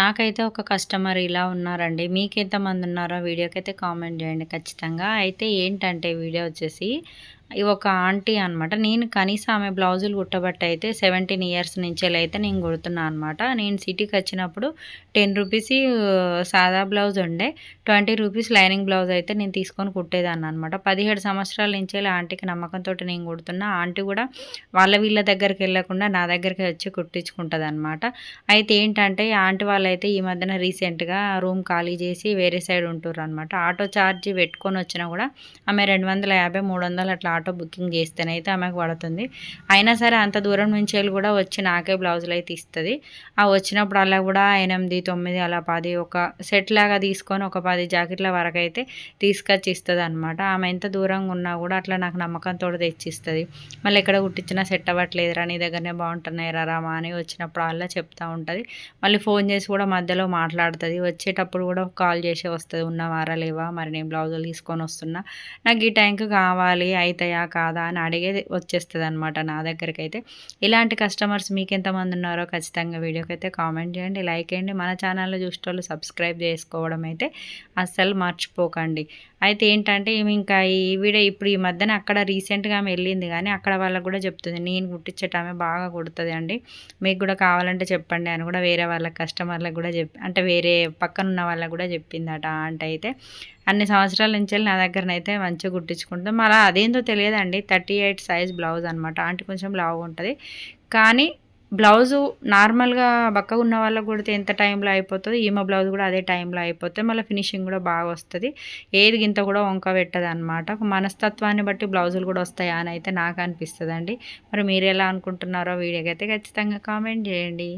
నాకైతే ఒక కస్టమర్ ఇలా ఉన్నారండి. మీకు ఎంతమంది ఉన్నారో వీడియోకి అయితే కామెంట్ చేయండి ఖచ్చితంగా. అయితే ఏంటంటే వీడియో వచ్చేసి ఇవి ఒక ఆంటీ అనమాట నేను కనీసం ఆమె బ్లౌజులు కుట్టబట్టి అయితే సెవెంటీన్ ఇయర్స్ నుంచి అయితే నేను కుడుతున్నా అనమాట నేను సిటీకి వచ్చినప్పుడు టెన్ రూపీస్ సాదా బ్లౌజ్ ఉండే. ట్వంటీ రూపీస్ లైనింగ్ బ్లౌజ్ అయితే నేను తీసుకొని కుట్టేదాన్ని అనమాట పదిహేడు సంవత్సరాల నుంచి ఆంటీకి నమ్మకంతో నేను కుడుతున్నా. ఆంటీ కూడా వాళ్ళ వీళ్ళ దగ్గరికి వెళ్ళకుండా నా దగ్గరికి వచ్చి కుట్టించుకుంటుంది అనమాట అయితే ఏంటంటే ఆంటీ వాళ్ళైతే ఈ మధ్యన రీసెంట్గా రూమ్ ఖాళీ చేసి వేరే సైడ్ ఉంటారు అనమాట ఆటో ఛార్జ్ పెట్టుకొని వచ్చినా కూడా ఆమె రెండు వందల యాభై మూడు వందలు అట్లా ఆటో బుకింగ్ చేస్తేనైతే ఆమెకు పడుతుంది. అయినా సరే అంత దూరం నుంచి వెళ్ళి కూడా వచ్చి నాకే బ్లౌజులు అయితే ఇస్తుంది. ఆ వచ్చినప్పుడు అలా కూడా ఎనిమిది తొమ్మిది అలా పది ఒక సెట్ లాగా తీసుకొని ఒక పది జాకెట్ల వరకు అయితే తీసుకొచ్చి ఇస్తుంది అనమాట ఆమె ఎంత దూరంగా ఉన్నా కూడా అట్లా నాకు నమ్మకంతో తెచ్చిస్తుంది. మళ్ళీ ఎక్కడ కుట్టించినా సెట్ అవ్వట్లేదురా నీ దగ్గరనే బాగుంటున్నాయి రామా అని వచ్చినప్పుడు అలా చెప్తూ ఉంటుంది. మళ్ళీ ఫోన్ చేసి కూడా మధ్యలో మాట్లాడుతుంది. వచ్చేటప్పుడు కూడా కాల్ చేసి వస్తుంది. ఉన్నవారా లేవా? మరి నేను బ్లౌజులు తీసుకొని వస్తున్నా. నాకు ఈ టైంకి కావాలి అయితే ఉంటాయా కాదా అని అడిగేది వచ్చేస్తుంది అనమాట నా దగ్గరికి అయితే ఇలాంటి కస్టమర్స్ మీకు ఎంతమంది ఉన్నారో ఖచ్చితంగా వీడియోకి అయితే కామెంట్ చేయండి లైక్ చేయండి. మన ఛానల్లో చూసేటోళ్ళు సబ్స్క్రైబ్ చేసుకోవడం అయితే అస్సలు మర్చిపోకండి. అయితే ఏంటంటే ఇంకా ఈ వీడియో ఇప్పుడు ఈ మధ్యన అక్కడ రీసెంట్గా ఆమె వెళ్ళింది కానీ అక్కడ వాళ్ళకు కూడా చెప్తుంది నేను కుట్టించటమే బాగా కుడుతుంది అండి. మీకు కూడా కావాలంటే చెప్పండి అని కూడా వేరే వాళ్ళ కస్టమర్లకు కూడా చెప్ అంటే వేరే పక్కన ఉన్న వాళ్ళకు కూడా చెప్పిందట అంటే అయితే. అన్ని సంవత్సరాల నుంచి నా దగ్గరనైతే మంచిగా కుట్టించుకుంటాం అలా అదేందో లేదండి థర్టీ ఎయిట్ సైజ్ బ్లౌజ్ అనమాట అంటే కొంచెం లావుగా ఉంటుంది. కానీ బ్లౌజు నార్మల్గా బక్కగా ఉన్న వాళ్ళకు కూడా ఎంత టైంలో అయిపోతుంది ఈమె బ్లౌజ్ కూడా అదే టైంలో అయిపోతుంది మళ్ళీ ఫినిషింగ్ కూడా బాగా వస్తుంది. ఏది గింత కూడా వంక పెట్టదు అనమాట మనస్తత్వాన్ని బట్టి బ్లౌజులు కూడా వస్తాయా అని అయితే నాకు అనిపిస్తుంది మరి మీరు ఎలా అనుకుంటున్నారో వీడియోకి అయితే ఖచ్చితంగా కామెంట్ చేయండి.